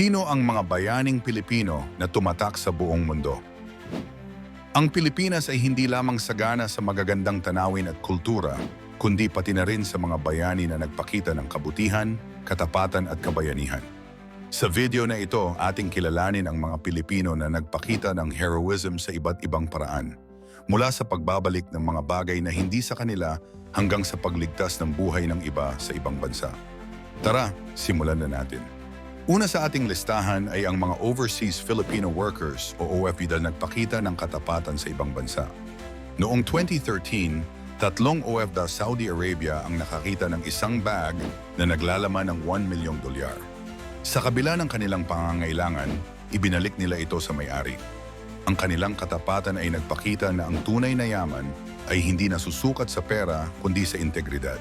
Sino ang mga bayaning Pilipino na tumatak sa buong mundo? Ang Pilipinas ay hindi lamang sagana sa magagandang tanawin at kultura, kundi pati na rin sa mga bayani na nagpakita ng kabutihan, katapatan at kabayanihan. Sa video na ito, ating kilalanin ang mga Pilipino na nagpakita ng heroism sa iba't ibang paraan. Mula sa pagbabalik ng mga bagay na hindi sa kanila hanggang sa pagligtas ng buhay ng iba sa ibang bansa. Tara, simulan na natin. Una sa ating listahan ay ang mga Overseas Filipino Workers o OFW na nagpakita ng katapatan sa ibang bansa. Noong 2013, tatlong OFW Saudi Arabia ang nakakita ng isang bag na naglalaman ng 1 milyong dolyar. Sa kabila ng kanilang pangangailangan, ibinalik nila ito sa may-ari. Ang kanilang katapatan ay nagpakita na ang tunay na yaman ay hindi nasusukat sa pera kundi sa integridad.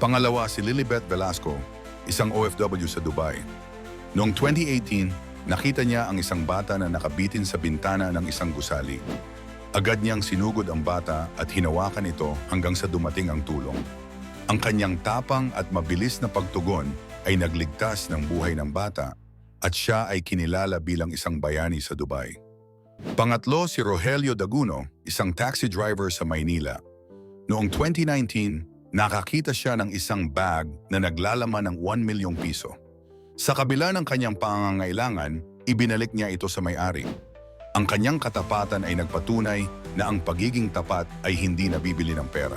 Pangalawa si Lilibet Velasco, isang OFW sa Dubai. Noong 2018, nakita niya ang isang bata na nakabitin sa bintana ng isang gusali. Agad niyang sinugod ang bata at hinawakan ito hanggang sa dumating ang tulong. Ang kanyang tapang at mabilis na pagtugon ay nagligtas ng buhay ng bata at siya ay kinilala bilang isang bayani sa Dubai. Pangatlo si Rogelio Daguno, isang taxi driver sa Maynila. Noong 2019, nakakita siya ng isang bag na naglalaman ng 1 milyong piso. Sa kabila ng kanyang pangangailangan, ibinalik niya ito sa may-ari. Ang kanyang katapatan ay nagpatunay na ang pagiging tapat ay hindi nabibili ng pera.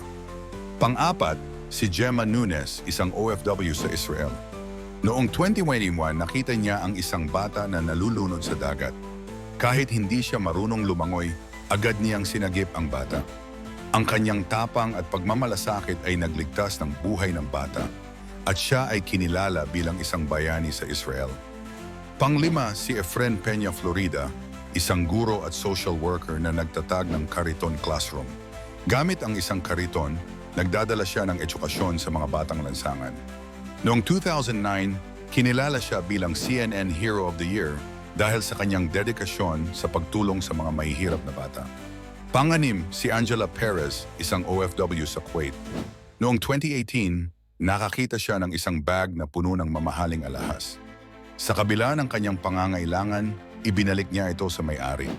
Pang-apat, si Gemma Nunes, isang OFW sa Israel. Noong 2021, nakita niya ang isang bata na nalulunod sa dagat. Kahit hindi siya marunong lumangoy, agad niyang sinagip ang bata. Ang kanyang tapang at pagmamalasakit ay nagligtas ng buhay ng bata at siya ay kinilala bilang isang bayani sa Israel. Panglima si Efren Peña Florida, isang guro at social worker na nagtatag ng Cariton Classroom. Gamit ang isang kariton, nagdadala siya ng edukasyon sa mga batang lansangan. Noong 2009, kinilala siya bilang CNN Hero of the Year dahil sa kanyang dedikasyon sa pagtulong sa mga mahihirap na bata. Panganim si Angela Perez, isang OFW sa Kuwait. Noong 2018, nakakita siya ng isang bag na puno ng mamahaling alahas. Sa kabila ng kanyang pangangailangan, ibinalik niya ito sa may-ari.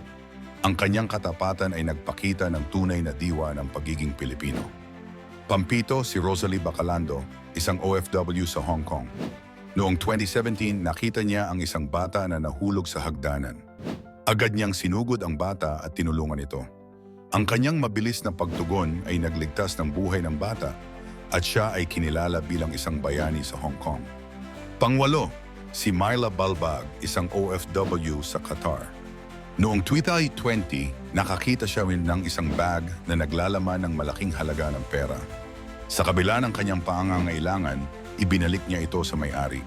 Ang kanyang katapatan ay nagpakita ng tunay na diwa ng pagiging Pilipino. Pampito si Rosalie Bacalando, isang OFW sa Hong Kong. Noong 2017, nakita niya ang isang bata na nahulog sa hagdanan. Agad niyang sinugod ang bata at tinulungan ito. Ang kanyang mabilis na pagtugon ay nagligtas ng buhay ng bata at siya ay kinilala bilang isang bayani sa Hong Kong. Pangwalo, si Myla Balbag, isang OFW sa Qatar. Noong 2020, nakakita siya ng isang bag na naglalaman ng malaking halaga ng pera. Sa kabila ng kanyang pangangailangan, ibinalik niya ito sa may-ari.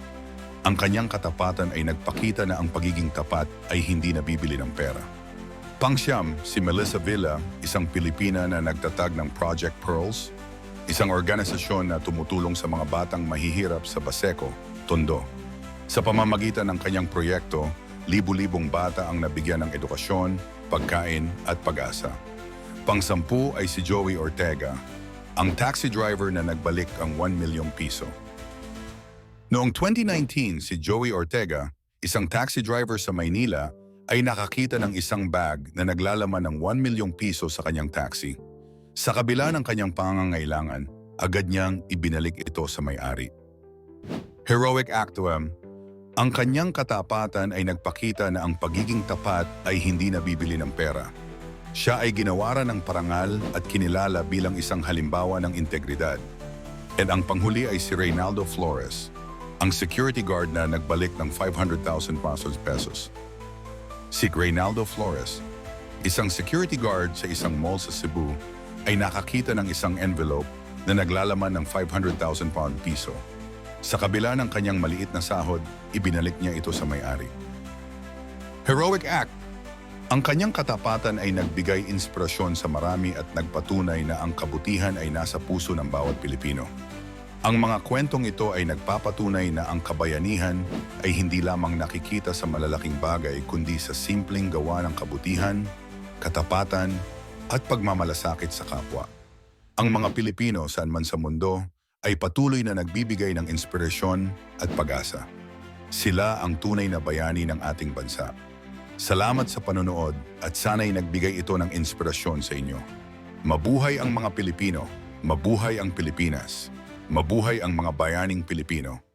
Ang kanyang katapatan ay nagpakita na ang pagiging tapat ay hindi nabibili ng pera. Pangsyam, si Melissa Villa, isang Pilipina na nagtatag ng Project Pearls, isang organisasyon na tumutulong sa mga batang mahihirap sa Baseco, Tondo. Sa pamamagitan ng kanyang proyekto, libu-libong bata ang nabigyan ng edukasyon, pagkain at pag-asa. Pangsampu ay si Joey Ortega, ang taxi driver na nagbalik ang 1 milyong piso. Noong 2019, si Joey Ortega, isang taxi driver sa Maynila, ay nakakita ng isang bag na naglalaman ng 1 milyong piso sa kanyang taxi. Sa kabila ng kanyang pangangailangan, agad niyang ibinalik ito sa may-ari. Heroic Actuam, ang kanyang katapatan ay nagpakita na ang pagiging tapat ay hindi nabibili ng pera. Siya ay ginawaran ng parangal at kinilala bilang isang halimbawa ng integridad. At ang panghuli ay si Reynaldo Flores, ang security guard na nagbalik ng 500,000 pesos pesos. Si Reynaldo Flores, isang security guard sa isang mall sa Cebu, ay nakakita ng isang envelope na naglalaman ng 500,000 pound piso. Sa kabila ng kanyang maliit na sahod, ibinalik niya ito sa may-ari. Heroic Act Ang kanyang katapatan ay nagbigay inspirasyon sa marami at nagpatunay na ang kabutihan ay nasa puso ng bawat Pilipino. Ang mga kwentong ito ay nagpapatunay na ang kabayanihan ay hindi lamang nakikita sa malalaking bagay kundi sa simpleng gawa ng kabutihan, katapatan, at pagmamalasakit sa kapwa. Ang mga Pilipino saan man sa mundo ay patuloy na nagbibigay ng inspirasyon at pag-asa. Sila ang tunay na bayani ng ating bansa. Salamat sa panonood at sana'y nagbigay ito ng inspirasyon sa inyo. Mabuhay ang mga Pilipino, mabuhay ang Pilipinas, mabuhay ang mga bayaning Pilipino.